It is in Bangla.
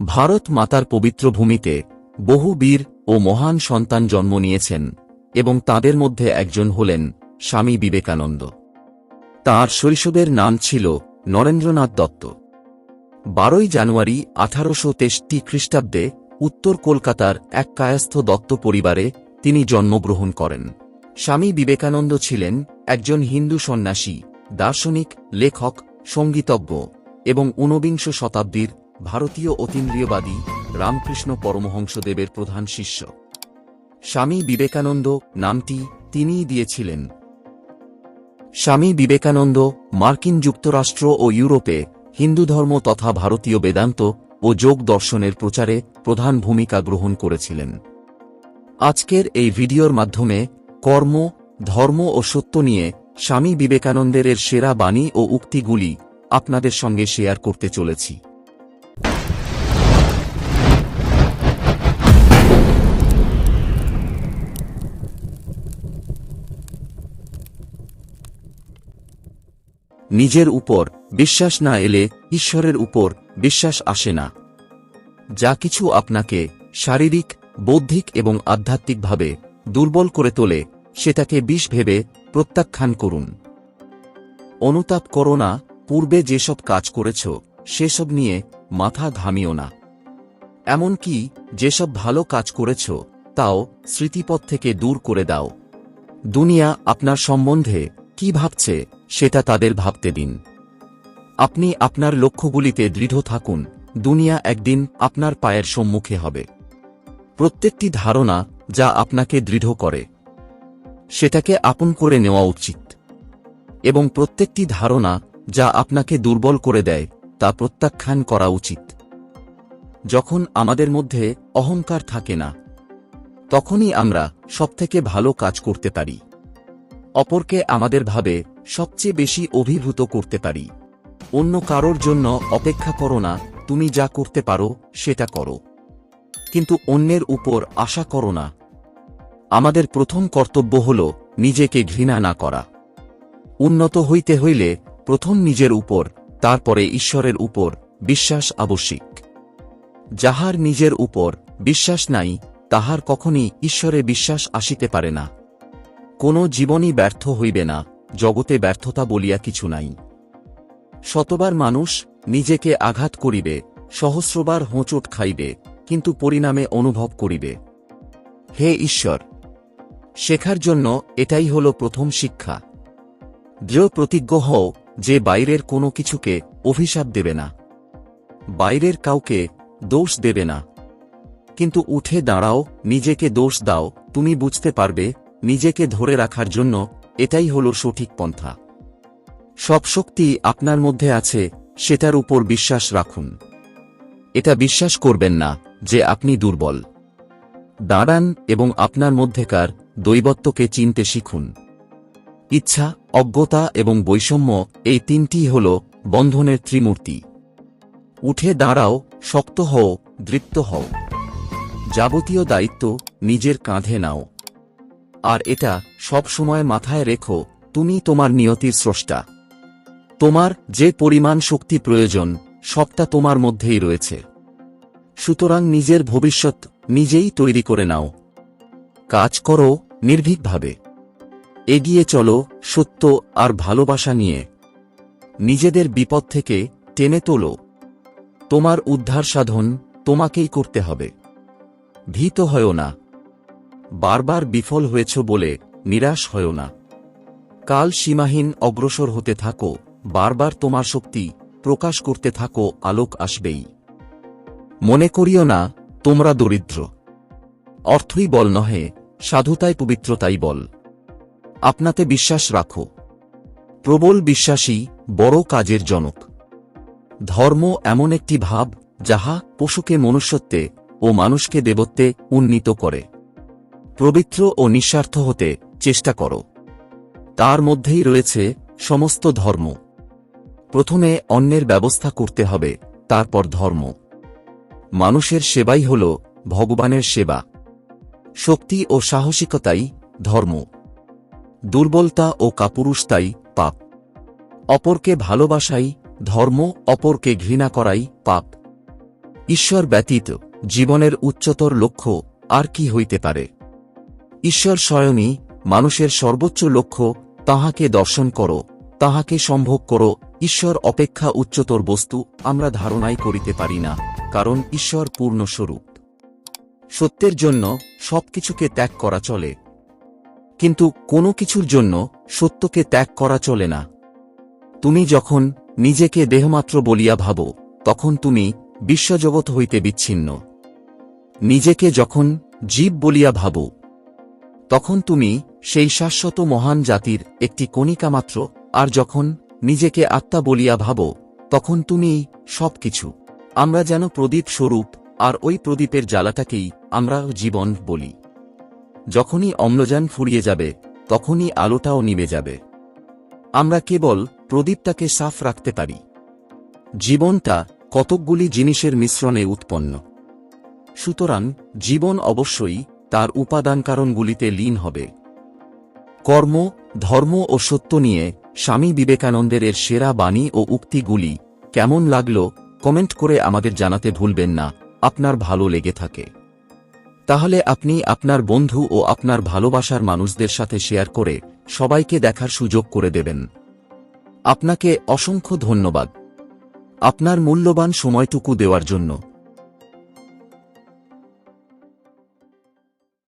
ভারত মাতার পবিত্র ভূমিতে বহু বীর ও মহান সন্তান জন্ম নিয়েছেন এবং তাদের মধ্যে একজন হলেন স্বামী বিবেকানন্দ। তাঁর শৈশবের নাম ছিল নরেন্দ্রনাথ দত্ত। বারোই জানুয়ারি আঠারোশো তেষট্টি খ্রিস্টাব্দে উত্তর কলকাতার এক কায়স্থ দত্ত পরিবারে তিনি জন্মগ্রহণ করেন। স্বামী বিবেকানন্দ ছিলেন একজন হিন্দু সন্ন্যাসী, দার্শনিক, লেখক, সঙ্গীতজ্ঞ এবং ঊনবিংশ শতাব্দীর ভারতীয় অতীন্দ্রিয়বাদী রামকৃষ্ণ পরমহংসদেবের প্রধান শিষ্য। স্বামী বিবেকানন্দ নামটি তিনিই দিয়েছিলেন। স্বামী বিবেকানন্দ মার্কিন যুক্তরাষ্ট্র ও ইউরোপে হিন্দু ধর্ম তথা ভারতীয় বেদান্ত ও যোগ দর্শনের প্রচারে প্রধান ভূমিকা গ্রহণ করেছিলেন। আজকের এই ভিডিওর মাধ্যমে কর্ম, ধর্ম ও সত্য নিয়ে স্বামী বিবেকানন্দের সেরা বাণী ও উক্তিগুলি আপনাদের সঙ্গে শেয়ার করতে চলেছি। নিজের উপর বিশ্বাস না এলে ঈশ্বরের উপর বিশ্বাস আসে না। যা কিছু আপনাকে শারীরিক, বৌদ্ধিক এবং আধ্যাত্মিকভাবে দুর্বল করে তোলে, সেটাকে বিষ ভেবে প্রত্যাখ্যান করুন। অনুতাপ করো না, পূর্বে যেসব কাজ করেছ, সেসব নিয়ে মাথা ঘামিও না। এমনকি যেসব ভালো কাজ করেছ, তাও স্মৃতিপথ থেকে দূর করে দাও। দুনিয়া আপনার সম্বন্ধে কি ভাবছে সেটা তাদের ভাবতে দিন। আপনি আপনার লক্ষ্যগুলিতে দৃঢ় থাকুন, দুনিয়া একদিন আপনার পায়ের সম্মুখে হবে। প্রত্যেকটি ধারণা যা আপনাকে দৃঢ় করে, সেটাকে আপন করে নেওয়া উচিত। এবং প্রত্যেকটি ধারণা যা আপনাকে দুর্বল করে দেয়, তা প্রত্যাখ্যান করা উচিত। যখন আমাদের মধ্যে অহংকার থাকে না, তখনই আমরা সবথেকে ভালো কাজ করতে পারি। অপরকে আমাদের ভাবে সবচেয়ে বেশি অভিভূত করতে পারি। অন্য কারোর জন্য অপেক্ষা করো না, তুমি যা করতে পারো, সেটা করো। কিন্তু অন্যের উপর আশা করো না। আমাদের প্রথম কর্তব্য হল নিজেকে ঘৃণা না করা। উন্নত হইতে হইলে প্রথম নিজের উপর, তারপরে ঈশ্বরের উপর বিশ্বাস আবশ্যিক। যাহার নিজের উপর বিশ্বাস নাই, তাহার কখনই ঈশ্বরে বিশ্বাস আসিতে পারে না। কোন জীবনই ব্যর্থ হইবে না, জগতে ব্যর্থতা বলিয়া কিছু নাই। শতবার মানুষ নিজেকে আঘাত করিবে, সহস্রবার হোঁচট খাইবে, কিন্তু পরিণামে অনুভব করিবে। হে ঈশ্বর! শেখার জন্য এটাই হল প্রথম শিক্ষা। দৃঢ় প্রতিজ্ঞ হও যে বাইরের কোনো কিছুকে অভিশাপ দেবে না। বাইরের কাউকে দোষ দেবে না। কিন্তু উঠে দাঁড়াও, নিজেকে দোষ দাও, তুমি বুঝতে পারবে নিজেকে ধরে রাখার জন্য, এটাই হল সঠিক পন্থা। সব শক্তি আপনার মধ্যে আছে, সেটার উপর বিশ্বাস রাখুন। এটা বিশ্বাস করবেন না, যে আপনি দুর্বল। দাঁড়ান এবং আপনার মধ্যেকার দৈবত্বকে চিনতে শিখুন। ইচ্ছা, অজ্ঞতা এবং বৈষম্য এই তিনটি হল বন্ধনের ত্রিমূর্তি। উঠে দাঁড়াও, শক্ত হও, দৃপ্ত হও। যাবতীয় দায়িত্ব নিজের কাঁধে নাও। আর এটা সব সময় মাথায় রেখো, তুমি তোমার নিয়তির স্রষ্টা। তোমার যে পরিমাণ শক্তি প্রয়োজন, সবটা তোমার মধ্যেই রয়েছে। সুতরাং নিজের ভবিষ্যৎ নিজেই তৈরি করে নাও। কাজ করো নির্ভীকভাবে। এগিয়ে চলো সত্য আর ভালোবাসা নিয়ে। নিজেদের বিপদ থেকে টেনে তোলো। তোমার উদ্ধার সাধন তোমাকেই করতে হবে। ভীত হয়েও না। বারবার বিফল হয়েছ বলে নিরাশ হয়েও না। কাল সীমাহীন অগ্রসর হতে থাকো, বারবার তোমার শক্তি প্রকাশ করতে থাকো, আলোক আসবেই। মনে করিও না, তোমরা দরিদ্র। অর্থই বল নহে, সাধুতাই পবিত্রতাই বল। আপনাতে বিশ্বাস রাখো। প্রবল বিশ্বাসী, বড় কাজের জনক। ধর্ম এমন একটি ভাব, যাহা পশুকে মনুষ্যত্বে ও মানুষকে দেবত্বে উন্নীত করে। পবিত্র ও নিঃস্বার্থ হতে চেষ্টা করো। তার মধ্যেই রয়েছে সমস্ত ধর্ম। প্রথমে অন্যের ব্যবস্থা করতে হবে, তারপর ধর্ম। মানুষের সেবাই হল ভগবানের সেবা। শক্তি ও সাহসিকতাই ধর্ম। দুর্বলতা ও কাপুরুষতাই পাপ। অপরকে ভালোবাসাই ধর্ম, অপরকে ঘৃণা করাই পাপ। ঈশ্বর ব্যতীত জীবনের উচ্চতর লক্ষ্য আর কি হইতে পারে? ঈশ্বর স্বয়ংই মানুষের সর্বোচ্চ লক্ষ্য, তাহাকে দর্শন করো, তাহাকে সম্ভব করো, ঈশ্বর অপেক্ষা উচ্চতর বস্তু, আমরা ধারণাই করিতে পারি না, কারণ ঈশ্বর পূর্ণস্বরূপ। সত্যের জন্য সবকিছুকে ত্যাগ করা চলে। কিন্তু কোনো কিছুর জন্য সত্যকে ত্যাগ করা চলে না। তুমি যখন নিজেকে দেহমাত্র বলিয়া ভাবো, তখন তুমি বিশ্বজগৎ হইতে বিচ্ছিন্ন। নিজেকে যখন জীব বলিয়া ভাবো তখন তুমি সেই শাশ্বত মহান জাতির একটি কণিকা মাত্র, আর যখন নিজেকে আত্মা বলিয়া ভাবো, তখন তুমি সবকিছু। আমরা যেন প্রদীপ স্বরূপ, আর ওই প্রদীপের জ্বালাটাকেই আমরা জীবন বলি। যখনই অম্লজান ফুরিয়ে যাবে, তখনই আলোটাও নিভে যাবে। আমরা কেবল প্রদীপটাকে সাফ রাখতে পারি। জীবনটা কতকগুলি জিনিসের মিশ্রণে উৎপন্ন। সুতরাং জীবন অবশ্যই তার উপাদান কারণগুলিতে লীন হবে। কর্ম, ধর্ম ও সত্য নিয়ে স্বামী বিবেকানন্দের এর সেরা বাণী ও উক্তিগুলি কেমন লাগল, কমেন্ট করে আমাদের জানাতে ভুলবেন না, আপনার ভালো লেগে থাকে। তাহলে আপনি আপনার বন্ধু ও আপনার ভালোবাসার মানুষদের সাথে শেয়ার করে সবাইকে দেখার সুযোগ করে দেবেন। আপনাকে অসংখ্য ধন্যবাদ। আপনার মূল্যবান সময়টুকু দেওয়ার জন্য।